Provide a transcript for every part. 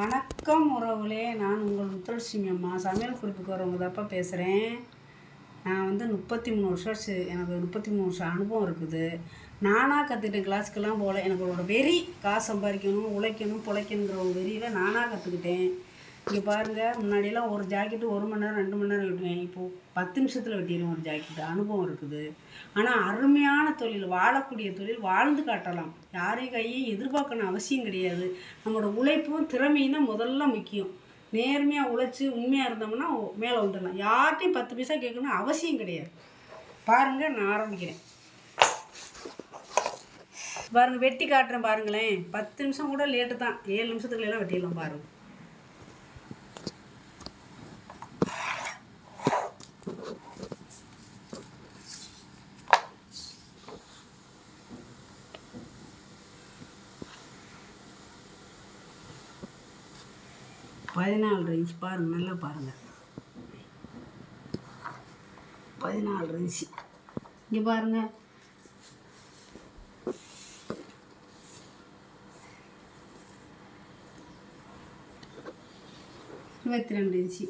வணக்கம் உறவுகளே. நான் உங்கள் முத்துலட்சுமி அம்மா. சமையல் குறிப்புக்கு வரவங்க தப்பா பேசுகிறேன் நான் வந்து முப்பத்தி மூணு வருஷம் எனக்கு முப்பத்தி மூணு வருஷம் அனுபவம் இருக்குது. நானாக கற்றுக்கிட்டேன் கிளாஸ்க்கெல்லாம் போகல எனக்கு ஒரு வெறி காசு சம்பாதிக்கணும் உழைக்கணும் பிழைக்கணுங்கிற ஒரு வெறியில் நானாக கற்றுக்கிட்டேன் இங்கே பாருங்கள் முன்னாடியெல்லாம் ஒரு ஜாக்கெட்டு ஒரு மணி நேரம் ரெண்டு மணி நேரம் வெட்டுவேன். இப்போது பத்து நிமிஷத்தில் வெட்டிடுவோம் ஒரு ஜாக்கெட்டு அனுபவம் இருக்குது. ஆனால் அருமையான தொழில் வாழக்கூடிய தொழில் வாழ்ந்து காட்டலாம். யாரையும் கையும் எதிர்பார்க்கணும் அவசியம் கிடையாது. நம்மளோட உழைப்பும் திறமையும் தான் முதல்ல முக்கியம். நேர்மையாக உழைச்சி உண்மையாக இருந்தோம்னா மேலே வந்துடலாம். யார்கிட்டையும் பத்து பைசா கேட்கணும் அவசியம் கிடையாது. பாருங்கள் நான் ஆரம்பிக்கிறேன். பாருங்கள் வெட்டி காட்டுறேன் பாருங்களேன். பத்து நிமிஷம் கூட லேட்டு தான். ஏழு நிமிஷத்துக்குள்ள வெட்டிடலாம் பாருங்கள் பதினாலு இன்ச் பாருங்கள் நல்லா பாருங்கள் பதினாலு இன்ச்சு இங்கே பாருங்கள் இருபத்தி ரெண்டு இன்ச்சு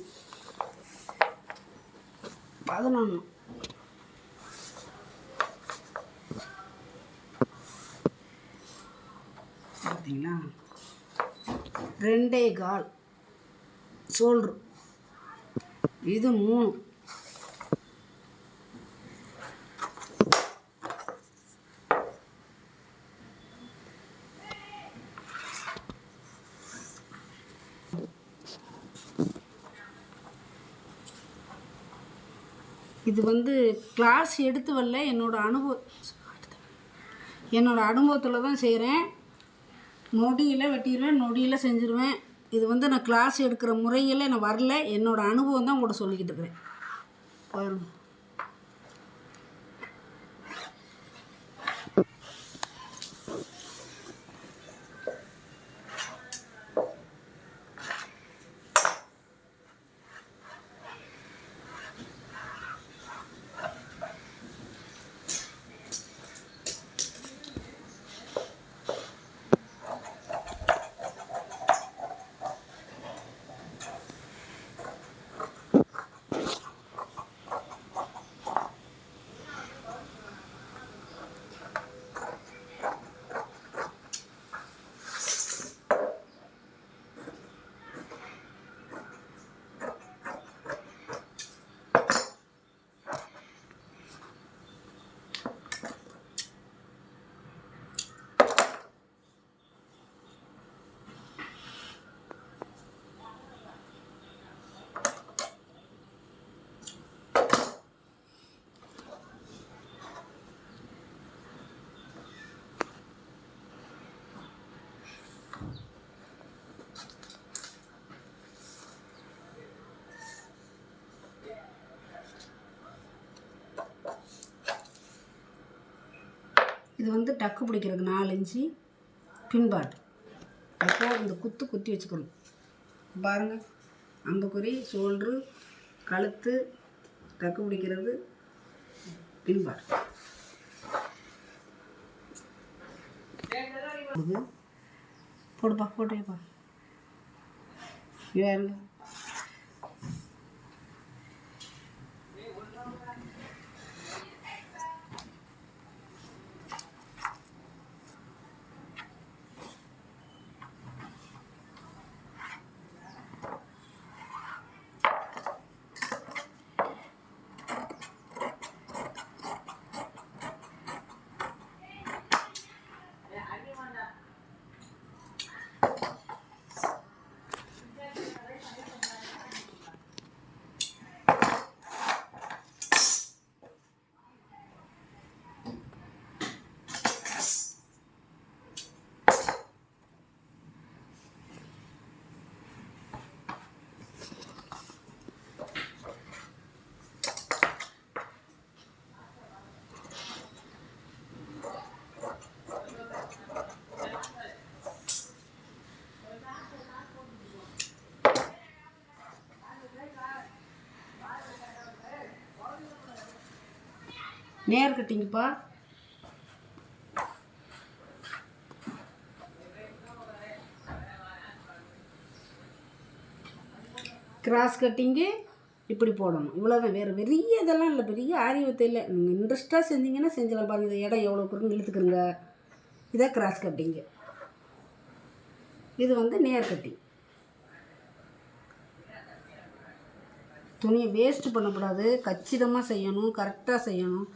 பதினொன்று பார்த்தீங்களா ரெண்டே கால். சோல்ட்ரு இது மூணு. இது வந்து கிளாஸ் எடுத்து வரல என்னோடய அனுபவம் என்னோடய அனுபவத்தில் தான் செய்கிறேன் நொடியில் வெட்டிடுவேன் நொடியில் செஞ்சுருவேன். இது வந்து நான் கிளாஸ் எடுக்கிற முறையில் நான் வரல. என்னோடய அனுபவம் தான் உங்கள்கிட்ட சொல்லிக்கிட்டு இருக்கிறேன். பாருங்கள் இது வந்து டக்கு பிடிக்கிறதுக்கு நாலு இன்ச்சு பின்பாட்டு அப்போ இந்த குத்து குத்தி வச்சுக்கணும். பாருங்கள் அம்புக்குறி ஷோல்ட்ரு கழுத்து டக்கு பிடிக்கிறது பின்பாடு போடுப்பா போட்டேப்பா. வேறுங்க நேர் கட்டிங்கப்பா. கிராஸ் கட்டிங்கு இப்படி போடணும். இவ்வளோதான் வேறு பெரிய இதெல்லாம் இல்லை. பெரிய ஆரியவத்தை இல்லை. நீங்கள் இன்ட்ரெஸ்ட்டாக செஞ்சீங்கன்னா செஞ்சலாம் பாருங்கள் இந்த இடம் எவ்வளோ இருக்குன்னு இழுத்துக்கிறங்க? இதான் கிராஸ் கட்டிங்கு இது வந்து நேர் கட்டிங் துணியை வேஸ்ட்டு பண்ணக்கூடாது. கச்சிதமாக செய்யணும். கரெக்டாக செய்யணும்.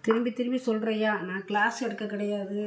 திரும்பி திரும்பி சொல்கிறையா நான் கிளாஸ் எடுக்க கிடையாது.